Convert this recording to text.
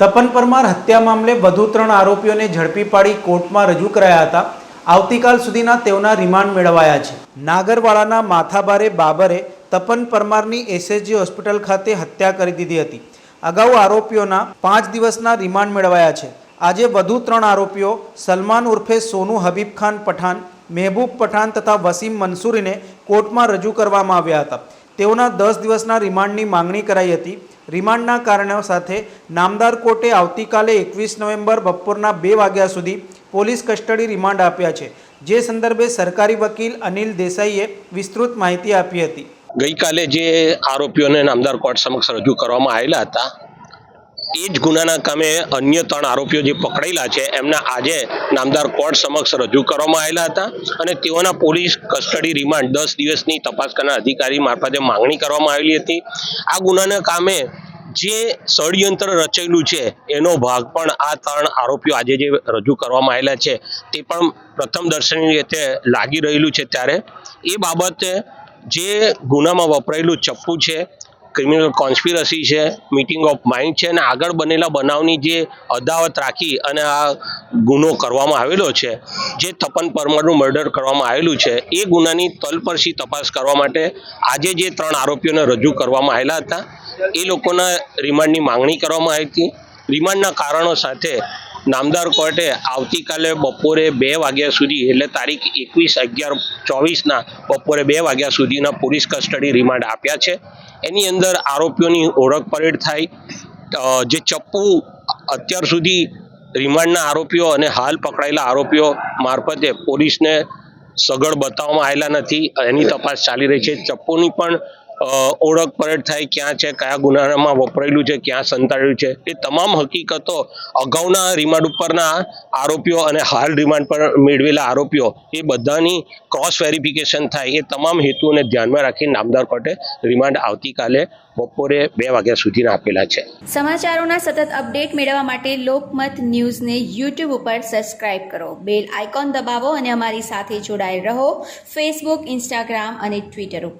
તપન પરમાર હત્યા મામલે વધુ ત્રણ આરોપીઓને ઝડપી પાડી કોર્ટમાં રજૂ કરાયા હતા. આવતીકાલ સુધીના તેઓના રિમાન્ડ મેળવાયા છે. નાગરવાડાના માથાભારે બાબરે તપન પરમારની એસએસજી હોસ્પિટલ ખાતે હત્યા કરી દીધી હતી. અગાઉ આરોપીઓના પાંચ દિવસના રિમાન્ડ મેળવાયા છે. આજે વધુ ત્રણ આરોપીઓ સલમાન ઉર્ફે સોનુ હબીબ ખાન પઠાન મહેબૂબ પઠાન તથા વસીમ મંસૂરીને કોર્ટમાં રજૂ કરવામાં આવ્યા હતા. તેઓના દસ દિવસના રિમાન્ડની માંગણી કરાઈ હતી. રિમાન્ડના કારણો સાથે નામદાર કોર્ટે આવતીકાલે એકવીસ નવેમ્બર બપોરના બે વાગ્યા સુધી પોલીસ કસ્ટડી રિમાન્ડ આપ્યા છે. જે સંદર્ભે સરકારી વકીલ અનિલ દેસાઈએ વિસ્તૃત માહિતી આપી હતી. ગઈકાલે જે આરોપીઓને નામદાર કોર્ટ સમક્ષ રજૂ કરવામાં આવેલા હતા, એ જ ગુનાના કામે અન્ય ત્રણ આરોપીઓ જે પકડાયેલા છે, એમના આજે નામદાર કોર્ટ સમક્ષ રજૂ કરવામાં આવેલા હતા અને તેઓના પોલીસ કસ્ટડી રિમાન્ડ દસ દિવસની તપાસ કરનાર અધિકારી મારફતે માંગણી કરવામાં આવેલી હતી. આ ગુનાના કામે જે ષડયંત્ર રચાયેલું છે, એનો ભાગ પણ આ ત્રણ આરોપીઓ આજે જે રજૂ કરવામાં આવેલા છે, તે પણ પ્રથમ દર્શનની રીતે લાગી રહેલું છે ત્યારે. એ બાબતે જે ગુનામાં વપરાયેલું ચપ્પુ છે ક્રિમિનલ કોન્સ્પિરસી છે મિટિંગ ઓફ માઇન્ડ છે અને આગળ બનેલા બનાવની જે અદાવત રાખી અને આ ગુનો કરવામાં આવેલો છે, જે તપન પરમારનું મર્ડર કરવામાં આવેલું છે, એ ગુનાની તલપરસી તપાસ કરવા માટે આજે જે ત્રણ આરોપીઓને રજૂ કરવામાં આવેલા હતા, એ લોકોના રિમાન્ડની માંગણી કરવામાં આવી હતી. રિમાન્ડના કારણો સાથે નામદાર કોર્ટે આવતીકાલે બપોરે બે વાગ્યા સુધી, એટલે તારીખ એકવીસ અગિયાર ચોવીસના બપોરે બે વાગ્યા સુધીના પોલીસ કસ્ટડી રિમાન્ડ આપ્યા છે. એની અંદર આરોપીઓની ઓળખ પરેડ થાય. જે ચપ્પુ અત્યાર સુધી રિમાન્ડના આરોપીઓ અને હાલ પકડાયેલા આરોપીઓ મારફતે પોલીસને સગળ બતાવવામાં આવેલા નથી. એની તપાસ ચાલી રહી છે. ચપ્પુની પણ ઓળખ પરેડ થાય ક્યાં છે, કયા ગુનામાં વપરાયેલું છે, ક્યાં સંતાડેલું છે, એ તમામ હકીકતો અગાઉના રિમાન્ડ ઉપરના આરોપીઓ અને હાલ રિમાન્ડ પર મેળવેલા આરોપીઓ, એ બધાની ક્રોસ વેરિફિકેશન થાય, એ તમામ હેતુઓને ધ્યાનમાં રાખી નામદાર કોર્ટે રિમાન્ડ આવતીકાલે બપોરે બે વાગ્યા સુધીના આપેલા છે. સમાચારોના સતત અપડેટ મેળવવા માટે લોકમત ન્યૂઝને યુટ્યુબ ઉપર સબસ્ક્રાઇબ કરો. બેલ આઇકોન દબાવો અને અમારી સાથે જોડાયેલ રહો. ફેસબુક ઇન્સ્ટાગ્રામ અને ટ્વિટર ઉપર.